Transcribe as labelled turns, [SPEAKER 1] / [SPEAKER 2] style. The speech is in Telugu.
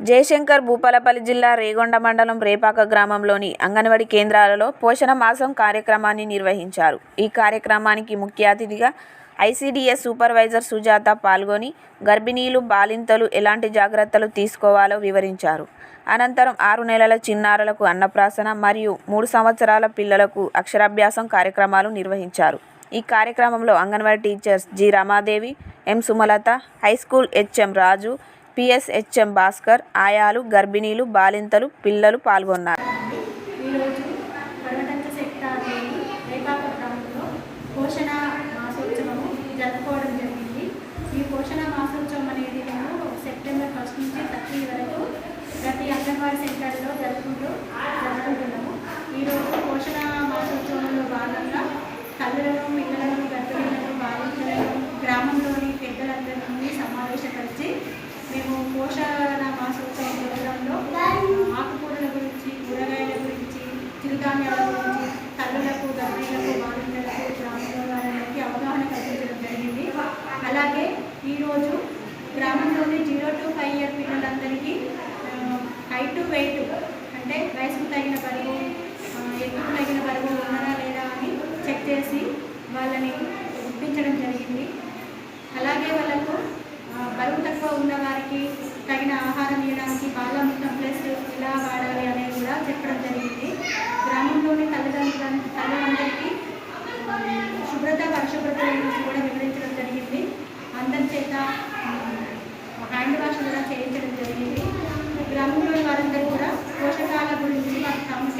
[SPEAKER 1] జయశంకర్ భూపాలపల్లి జిల్లా రేగొండ మండలం రేపాక గ్రామంలోని అంగన్వాడీ కేంద్రాలలో పోషణ మాసం కార్యక్రమాన్ని నిర్వహించారు. ఈ కార్యక్రమానికి ముఖ్య అతిథిగా ఐసీడీఎస్ సూపర్వైజర్ సుజాత పాల్గొని గర్భిణీలు బాలింతలు ఎలాంటి జాగ్రత్తలు తీసుకోవాలో వివరించారు. అనంతరం ఆరు నెలల చిన్నారులకు అన్నప్రాసన మరియు మూడు సంవత్సరాల పిల్లలకు అక్షరాభ్యాసం కార్యక్రమాలు నిర్వహించారు. ఈ కార్యక్రమంలో anganwadi teachers G Ramadevi M Sumalatha high school HM Raju PSHM Bhaskar ఆయాలు గర్భిణీలు బాలింతలు పిల్లలు పాల్గొన్నారు.
[SPEAKER 2] పోషణ మాసోత్సవము జరుపుకోవడం జరిగింది. ఈ పోషణ మాసోత్సవం అనేది మేము సెప్టెంబర్ ఫస్ట్ నుంచి థర్టీ వరకు ప్రతి అంగన్వాడీ సెంటర్లో జరుపుకుంటూ అలాగే ఈరోజు గ్రామంలోని జీరో టు ఫైవ్ ఇయర్ పిల్లలందరికీ హైట్ వెయిట్ అంటే వయసుకు తగిన బరువు ఎక్కువ తగిన బరువు ఉన్నారా లేదా అని చెక్ చేసి వాళ్ళని గుర్తించడం జరిగింది. అలాగే వాళ్ళకు బరువు తక్కువ ఉన్న వారికి తగిన ఆహారం ఇవ్వడానికి బాలమృతం ప్లస్ ఇలా వాడాలి అనేది కూడా చెప్పడం జరిగింది. గ్రామంలోని తల్లిదండ్రుల తల్లులందరికీ శుభ్రత పరిశుభ్రత గురించి కూడా జరిగింది